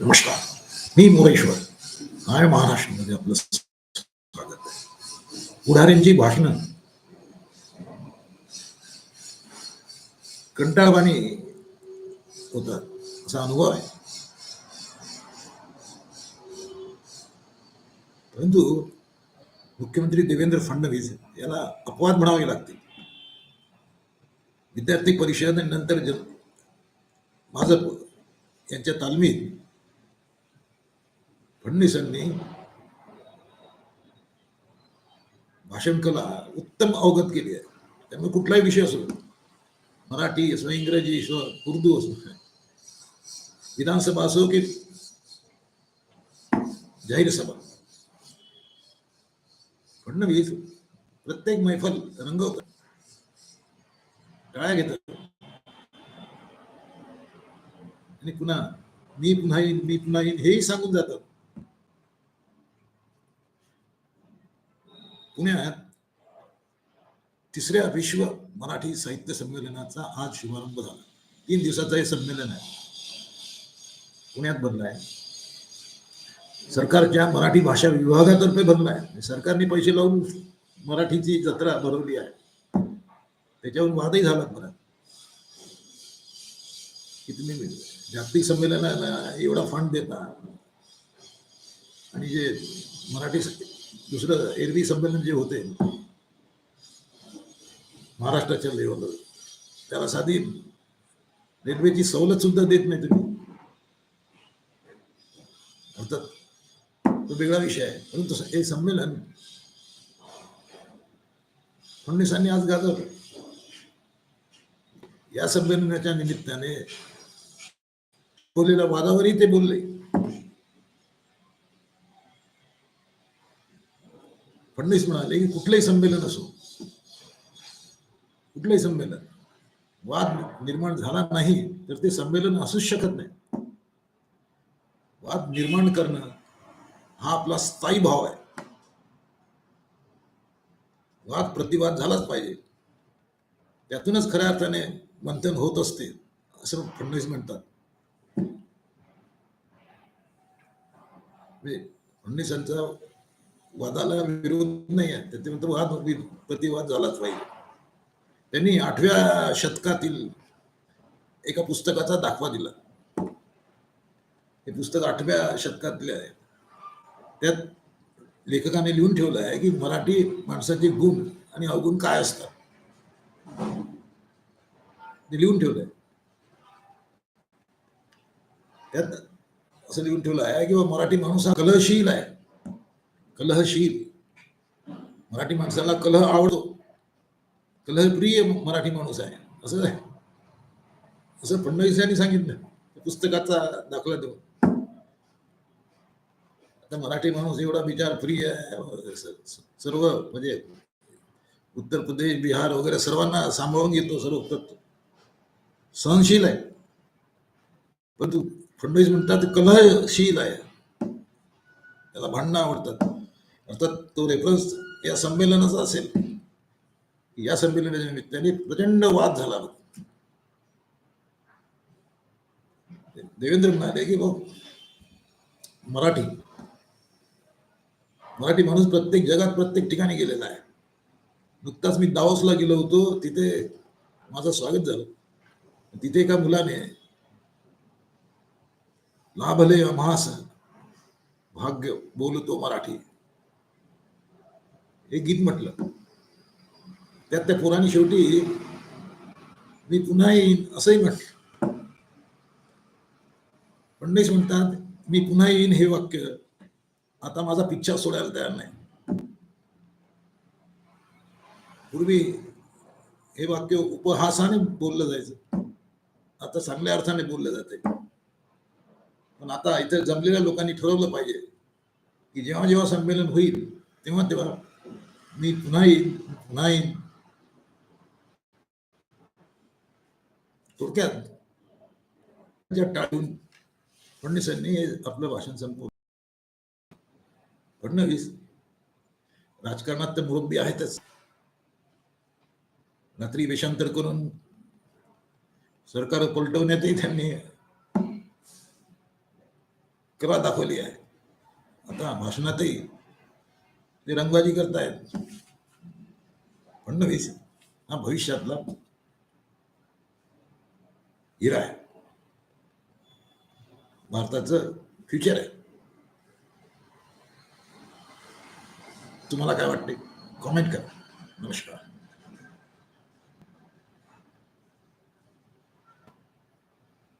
नमस्कार. मी मोरेश्वर हाय महाराष्ट्रामध्ये आपलं स्वागत आहे. पुढाऱ्यांची भाषणं. कंटाळवाणी होतात असा अनुभव आहे. परंतु मुख्यमंत्री देवेंद्र फडणवीस याला अपवाद म्हणावे लागतील. विद्यार्थी परिषद नंतर जन भाजप यांच्या तालमीत फडणवीसांनी भाषण कला उत्तम अवगत केली आहे. त्यामुळे कुठलाही विषय असो मराठी असो इंग्रजी असो उर्दू असो विधानसभा असो की जाहीर सभा फडणवीस प्रत्येक मैफल रंगवत टाळ्या घेत आणि पुन्हा मी पुन्हा येईन मी पुन्हा येईन हेही सांगून जातात. पुण्यात तिसऱ्या विश्व मराठी साहित्य संमेलनाचा आज शुभारंभ झाला. तीन दिवसाचं हे संमेलन आहे. पुण्यात भरलं आहे. सरकारच्या मराठी भाषा विभागातर्फे भरलं आहे. सरकारने पैसे लावून मराठीची जत्रा भरवली आहे. त्याच्यावर वादही झाला बरं की तुम्ही जागतिक संमेलनाला एवढा फंड देता आणि जे मराठी दुसरं एरवी संमेलन जे होते महाराष्ट्राच्या लेवलवर त्याला साधी रेल्वेची सवलत सुद्धा देत नाही तुम्ही. अर्थात तो वेगळा विषय आहे. परंतु हे संमेलन फडणवीसांनी आज गाजवलं. या संमेलनाच्या निमित्ताने बोललेल्या वादावरही ते बोलले. फडणवीस म्हणाले की कुठलंही संमेलन असो कुठलंही संमेलन वाद निर्माण झाला नाही तर ते संमेलन असूच शकत नाही. वाद निर्माण करणं हा आपला स्थायी भाव आहे. वाद प्रतिवाद झालाच पाहिजे. त्यातूनच खऱ्या अर्थाने मंथन होत असते असं फडणवीस म्हणतात. म्हणजे फडणवीसांचा वादाला विरोध नाही आहे त्याच्यानंतर वाद प्रतिवाद झालाच पाहिजे. त्यांनी आठव्या शतकातील एका पुस्तकाचा दाखवा दिला. हे पुस्तक आठव्या शतकातले आहे. त्यात लेखकाने लिहून ठेवलं आहे की मराठी माणसाचे गुण आणि अवगुण काय असतात? ते लिहून ठेवलंय. त्यात असं लिहून ठेवलं आहे की मराठी माणूस हा कलहशील आहे. कलहशील मराठी माणसाला कलह आवडतो. कलहप्रिय मराठी माणूस आहे. असं आहे. असं फडणवीस यांनी सांगितलं. पुस्तकाचा दाखला देऊन. आता मराठी माणूस एवढा विचार प्रिय आहे. सर्व म्हणजे उत्तर प्रदेश बिहार वगैरे सर्वांना सांभाळून घेतो सर्व तत्व. सहनशील आहे. परंतु फडणवीस म्हणतात कलहशील आहे. त्याला भांडणं आवडतात. अर्थात तो रेफरन्स या संमेलनाचा असेल. या संमेलनाच्या निमित्ताने प्रचंड वाद झाला देवेंद्र म्हणाले की भाऊ मराठी मराठी माणूस प्रत्येक जगात प्रत्येक ठिकाणी गेलेला आहे. नुकताच मी दावसला गेलो होतो, तिथे माझं स्वागत झालं. तिथे एका मुलाने लाभले अमास भाग्य बोलतो मराठी. हे गीत म्हटलं. त्यात त्या पुराणी शेवटी मी पुन्हा येईन असंही म्हटलं. फडणवीस म्हणतात मी पुन्हा येईन हे वाक्य. आता माझा पिक्चर सोडायला तयार नाही. पूर्वी हे वाक्य उपहासाने बोललं जायचं. आता चांगल्या अर्थाने बोललं जाते पण आता इथे जमलेल्या लोकांनी ठरवलं पाहिजे की जेव्हा जेव्हा संमेलन होईल तेव्हा तेव्हा मी पुन्हा येईन पुन्हा येईन थोडक्यात टाळून फडणवीसांनी आपलं भाषण संपवलं. फडणवीस राजकारणात तर मुरब्बी आहेतच. रात्री वेषांतर करून सरकार पलटवण्यातही त्यांनी कला दाखवली आहे. आता भाषणातही ते रंगबाजी करतायत. फडणवीस हा भविष्यातला हिरा आहे. भारताचं फ्युचर आहे. तुम्हाला काय वाटते कॉमेंट करा. नमस्कार.